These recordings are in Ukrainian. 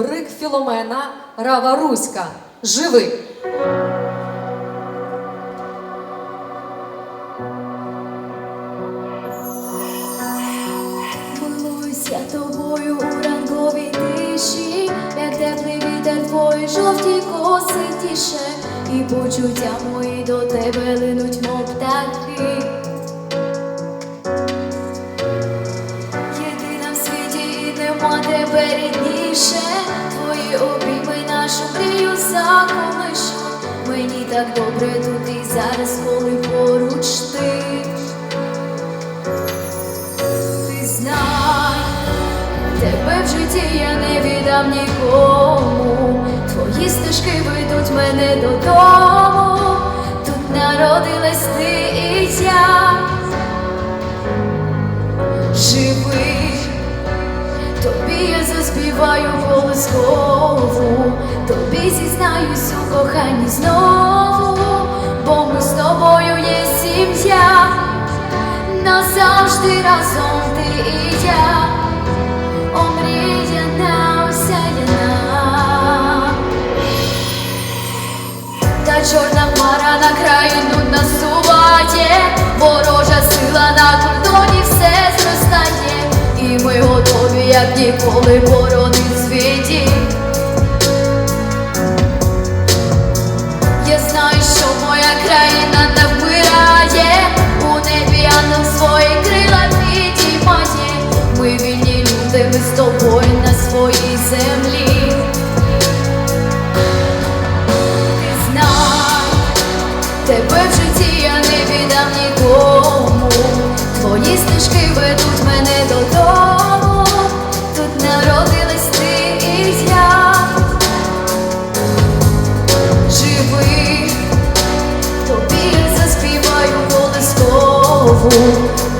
Брик Філомена, Рава Руська. Живи! Милуюся тобою у ранковій тиші, як теплий вітер твої жовті коси тіше, і почуття мої до тебе линуть, мов птахи. Єдина в світі нема тебе рідніше, Так добре тут і зараз, коли поруч ти. Ти знай, тебе в житті я не віддам нікому. Твої стежки ведуть мене додому. Тут народилась ти і я. Живи, тобі я заспіваю колискову, тобі зізнаюсь у коханні знову, бо ми з тобою є сім'я. Назавжди разом ти і я, омріяна осяяна. Та чорна хмара на країну насуває, ворожа сила на кордоні все зростає, і ми готові, як ніколи, боронить моя країна не вмирає, у небі ангел свої крила підіймає. Ми вільні люди, ми з тобою на своїй землі. Ти знай, тебе в житті я не віддам нікому. Твої стежки ведуть мене додому. Колискову,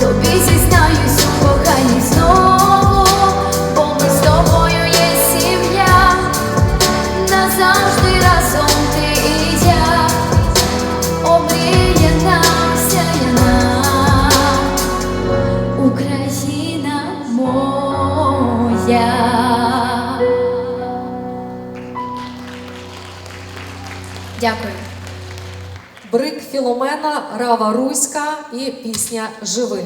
тобі зізнаюсь у коханні знову, бо ми з тобою є сім'я, назавжди разом ти і я, омріяна, осяяна, Україна моя. Дякую. Брик Філомена, Рава Руська і пісня Живи.